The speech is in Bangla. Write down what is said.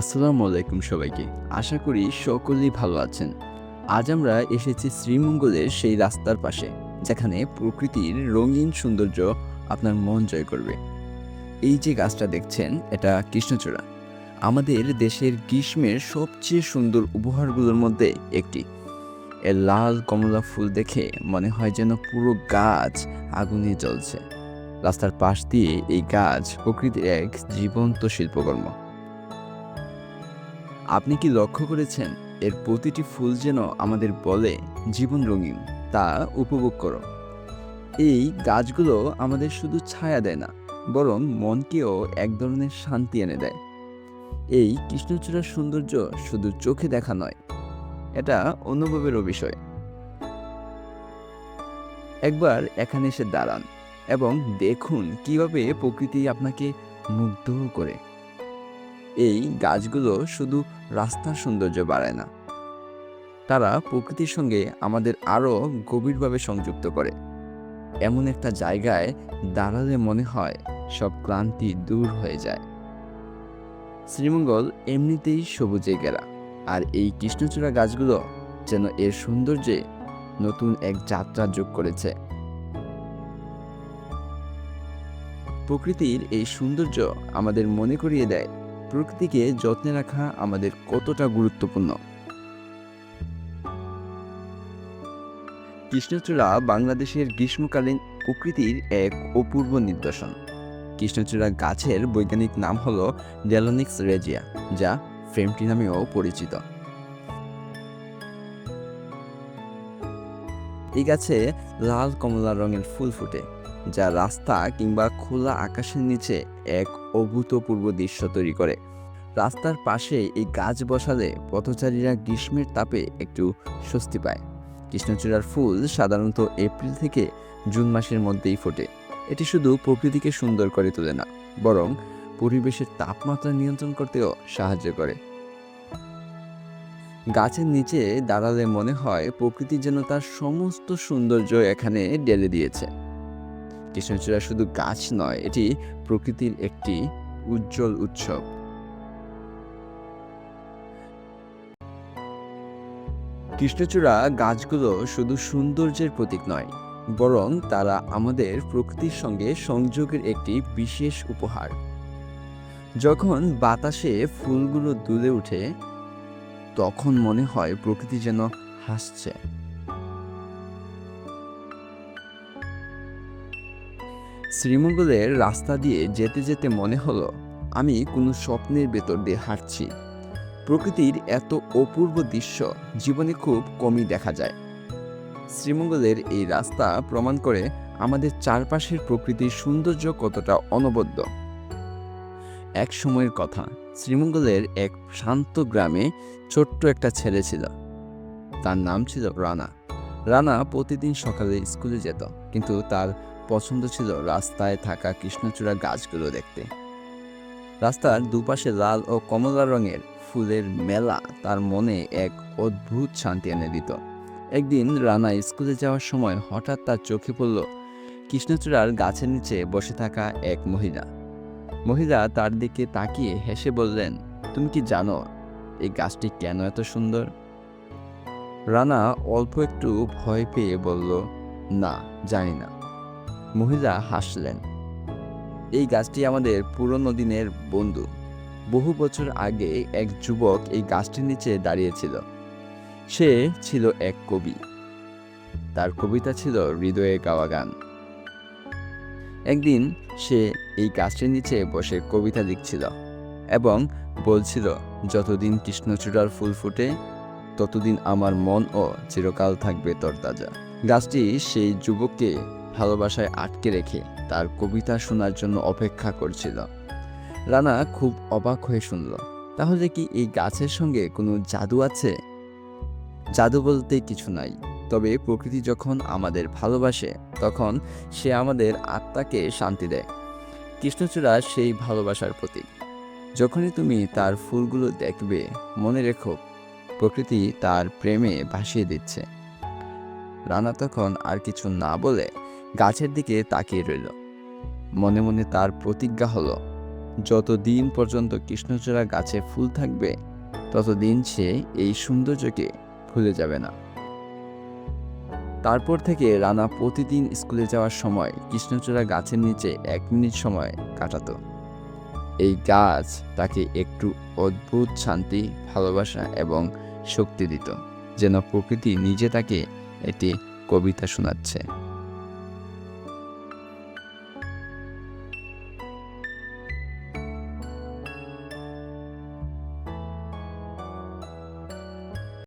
আসসালামু আলাইকুম সবাইকে। আশা করি সকলেই ভালো আছেন। আজ আমরা এসেছি শ্রীমঙ্গলের সেই রাস্তার পাশে, যেখানে প্রকৃতির রঙিন সৌন্দর্য আপনার মন জয় করবে। এই যে গাছটা দেখছেন, এটা কৃষ্ণচূড়া। আমাদের দেশের গ্রীষ্মের সবচেয়ে সুন্দর উপহারগুলোর মধ্যে একটি। এর লাল কমলা ফুল দেখে মনে হয় যেন পুরো গাছ আগুনে জ্বলছে। রাস্তার পাশ দিয়ে এই গাছ প্রকৃতির এক জীবন্ত শিল্পকর্ম। আপনি কি লক্ষ্য করেছেন এর প্রতিটি ফুল যেন আমাদের বলে জীবন রঙিন, তা উপভোগ করো। এই গাছগুলো আমাদের শুধু ছায়া দেয় না, বরং মনকেও এক ধরনের শান্তি এনে দেয়। এই কৃষ্ণচূড়ার সৌন্দর্য শুধু চোখে দেখা নয়, এটা অনুভবেরও বিষয়। একবার এখানে এসে দাঁড়ান এবং দেখুন কীভাবে প্রকৃতি আপনাকে মুগ্ধ করে। এই গাছগুলো শুধু রাস্তার সৌন্দর্য বাড়ায় না। তারা প্রকৃতির সঙ্গে আমাদের আরও গভীরভাবে সংযুক্ত করে। এমন একটা জায়গায় দাঁড়ালে মনে হয় সব ক্লান্তি দূর হয়ে যায়। শ্রীমঙ্গল এমনিতেই সবুজে ঘেরা, আর এই কৃষ্ণচূড়া গাছগুলো যেন এর সৌন্দর্যে নতুন এক যাত্রা যোগ করেছে। প্রকৃতির এই সৌন্দর্য আমাদের মনে করিয়ে দেয় প্রকৃতিকে যত্নে রাখা আমাদের কতটা গুরুত্বপূর্ণ। কৃষ্ণচূড়া বাংলাদেশের গ্রীষ্মকালীন প্রকৃতির এক অপূর্ব নিদর্শন। কৃষ্ণচূড়া গাছের বৈজ্ঞানিক নাম হল ডেলোনিক্স রেজিয়া, যা ফ্রেমটি নামেও পরিচিত। এই গাছে লাল কমলা রঙের ফুল ফুটে। যা রাস্তা কিংবা খোলা আকাশের নিচে এক অভূতপূর্ব দৃশ্য তৈরি করে। রাস্তার পাশে এই গাছ বসালে পথচারীরা গ্রীষ্মের তাপে একটু স্বস্তি পায়। কৃষ্ণচূড়ার ফুল সাধারণত এপ্রিল থেকে জুন মাসের মধ্যেই ফোটে। এটি শুধু প্রকৃতিকে সুন্দর করে তোলে না, বরং পরিবেশের তাপমাত্রা নিয়ন্ত্রণ করতেও সাহায্য করে। গাছের নিচে দাঁড়ালে মনে হয় প্রকৃতি যেন তার সমস্ত সৌন্দর্য এখানে ঢেলে দিয়েছে। কৃষ্ণচূড়া শুধু গাছ নয়, এটি প্রকৃতির একটি উজ্জ্বল উৎসব। কৃষ্ণচূড়া গাছগুলো শুধু সৌন্দর্যের প্রতীক নয়, বরং তারা আমাদের প্রকৃতির সঙ্গে সংযোগের একটি বিশেষ উপহার। যখন বাতাসে ফুলগুলো দুলে ওঠে, তখন মনে হয় প্রকৃতি যেন হাসছে। শ্রীমঙ্গলের রাস্তা দিয়ে যেতে যেতে মনে হলো, আমি কোনো স্বপ্নের ভেতর দিয়ে হাঁটছি। প্রকৃতির এত অপূর্ব দৃশ্য জীবনে খুব কমই দেখা যায়। শ্রীমঙ্গলের এই রাস্তা প্রমাণ করে আমাদের চারপাশের প্রকৃতির সৌন্দর্য কতটা অনবদ্য। এক সময়ের কথা, শ্রীমঙ্গলের এক শান্ত গ্রামে ছোট্ট একটা ছেলে ছিল। তার নাম ছিল রানা। রানা প্রতিদিন সকালে স্কুলে যেত, কিন্তু তার পছন্দ ছিল রাস্তায় থাকা কৃষ্ণচূড়া গাছগুলো দেখতে। রাস্তার দুপাশে লাল ও কমলা রঙের ফুলের মেলা তার মনে এক অদ্ভুত শান্তি এনে দিত। একদিন রানা স্কুলে যাওয়ার সময় হঠাৎ তার চোখে পড়ল কৃষ্ণচূড়ার গাছের নিচে বসে থাকা এক মহিলা। মহিলা তার দিকে তাকিয়ে হেসে বললেন, তুমি কি জানো এই গাছটি কেন এত সুন্দর? রানা অল্প একটু ভয় পেয়ে বলল, না, জানি না। মহিলা হাসলেন। এই গাছটি আমাদের পুরনো দিনের বন্ধু। বহু বছর আগে এক যুবক এই গাছটির নিচে দাঁড়িয়েছিল। সে ছিল এক কবি। তার কবিতা ছিল হৃদয়ে গাওয়া গান। একদিন সে এই গাছটির নিচে বসে কবিতা লিখছিল এবং বলছিল, যতদিন কৃষ্ণচূড়ার ফুল ফুটে, ততদিন আমার মন ও চিরকাল থাকবে তরতাজা। গাছটি সেই যুবককে ভালোবাসায় আটকে রেখে তার কবিতা শোনার জন্য অপেক্ষা করছিল। রানা খুব অবাক হয়ে শুনল, তাহলে কি এই গাছের সঙ্গে কোনো জাদু আছে? জাদু বলতে কিছু নাই, তবে প্রকৃতি যখন আমাদের ভালোবাসে, তখন সে আমাদের আত্মাকে শান্তি দেয়। কৃষ্ণচূড়া সেই ভালোবাসার প্রতীক। যখনই তুমি তার ফুলগুলো দেখবে, মনে রেখো, প্রকৃতি তার প্রেমে ভাসিয়ে দিচ্ছে। রানা তখন আর কিছু না বলে গাছের দিকে তাকিয়ে রইল। মনে মনে তার প্রতিজ্ঞা হলো, যতদিন পর্যন্ত কৃষ্ণচূড়া গাছে ফুল থাকবে, ততদিন সে এই সৌন্দর্যকে ভুলে যাবে না। তারপর থেকে রানা প্রতিদিন স্কুলে যাওয়ার সময় কৃষ্ণচূড়া গাছের নিচে এক মিনিট সময় কাটাত। এই গাছ তাকে একটু অদ্ভুত শান্তি, ভালোবাসা এবং শক্তি দিত, যেন প্রকৃতি নিজে তাকে একটি কবিতা শোনাচ্ছে।